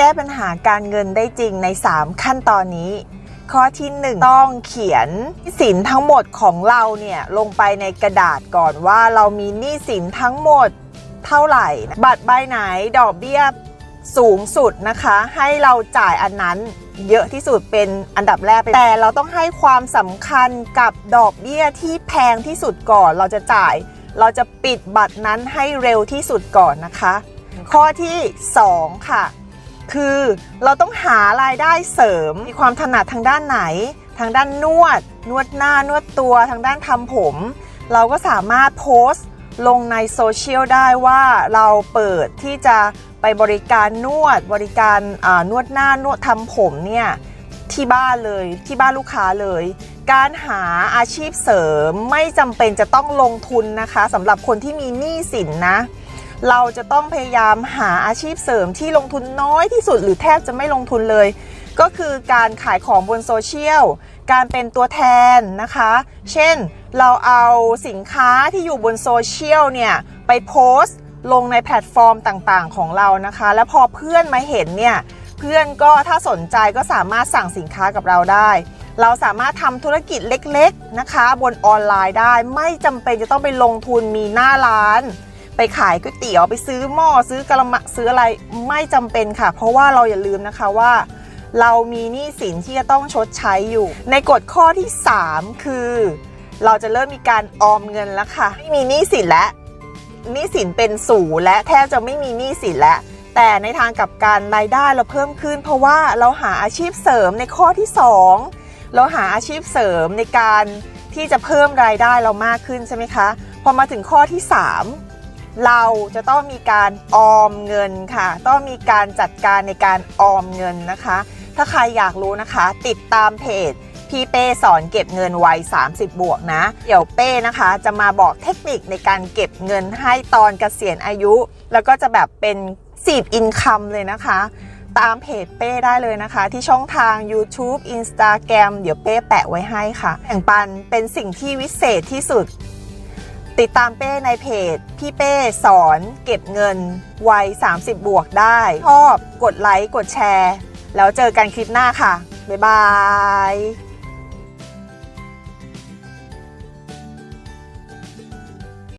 แก้ปัญหาการเงินได้จริงใน 3 ขั้นตอนนี้ ข้อที่ 1 ต้องเขียนสินทั้งหมดของเราเนี่ยลงไปในกระดาษก่อนว่าเรามีหนี้สินทั้งหมดเท่าไหร่ บัตรใบไหนดอกเบี้ยสูงสุดนะคะ ให้เราจ่ายอันนั้นเยอะที่สุดเป็นอันดับแรกแต่เราต้องให้ความสำคัญกับดอกเบี้ยที่แพงที่สุดก่อนเราจะจ่าย เราจะปิดบัตรนั้นให้เร็วที่สุดก่อนนะคะ ข้อที่ 2 ค่ะ คือเราต้องหารายได้เสริม มีความถนัดทางด้านไหน ทางด้านนวด นวดหน้านวดตัวทางด้านทำผม เราก็สามารถโพสต์ลงในโซเชียลได้ว่าเราเปิดที่จะไปบริการนวด บริการนวดหน้านวดทำผมเนี่ยที่บ้านเลยที่บ้านลูกค้าเลย การหาอาชีพเสริมไม่จำเป็นจะต้องลงทุนนะคะสำหรับคนที่มีหนี้สินนะ เราจะต้องพยายามหาอาชีพเสริมที่ลงทุนน้อยที่สุดหรือแทบจะไม่ลงทุนเลย ก็คือการขายของบนโซเชียลการเป็นตัวแทนนะคะ เช่นเราเอาสินค้าที่อยู่บนโซเชียลเนี่ย ไปโพสต์ลงในแพลตฟอร์มต่างๆ ของเรานะคะ แล้วพอเพื่อนมาเห็นเนี่ย เพื่อนก็ถ้าสนใจก็สามารถสั่งสินค้ากับเราได้ เราสามารถทำธุรกิจเล็กๆนะคะ บนออนไลน์ได้ไม่จำเป็นจะต้องไปลงทุนมีหน้าร้าน ไปขายก๋วยเตี๋ยวไปซื้อหม้อซื้อกระมังซื้ออะไรไม่จำเป็นค่ะ เพราะว่าเราอย่าลืมนะคะว่า เรามีหนี้สินที่จะต้องชดใช้อยู่ ในกฎข้อที่ 3 คือ เราจะเริ่มมีการออมเงินแล้วค่ะไม่มีหนี้สินแล้วหนี้สินเป็นศูนย์และแทบจะไม่มีหนี้สินแล้วแต่ในทางกับการรายได้เราเพิ่มขึ้น เพราะว่าเราหาอาชีพเสริมในข้อที่ 2 เราหาอาชีพเสริมในการที่จะเพิ่มรายได้เรามากขึ้นใช่ไหมคะ พอมาถึงข้อที่ 3 เราจะต้องมีการออมเงินค่ะ ต้องมีการจัดการในการออมเงินนะคะ ถ้าใครอยากรู้นะคะ ติดตามเพจพี่เป้สอนเก็บเงินวัย 30 บวกนะ เดี๋ยวเป้นะคะ จะมาบอกเทคนิคในการเก็บเงินให้ตอนเกษียณอายุ แล้วก็จะแบบเป็นสีบอินคัมเลยนะคะ ตามเพจเป้ได้เลยนะคะ ที่ช่องทาง YouTube Instagram เดี๋ยวเป้แปะไว้ให้ค่ะแบ่งปันเป็นสิ่งที่วิเศษที่สุด ติดตามเป้ในเพจ พี่เป้สอนเก็บเงินวัย 30 บวกได้ ชอบกดไลค์ กดแชร์ แล้วเจอกันคลิปหน้าค่ะ บ๊ายบาย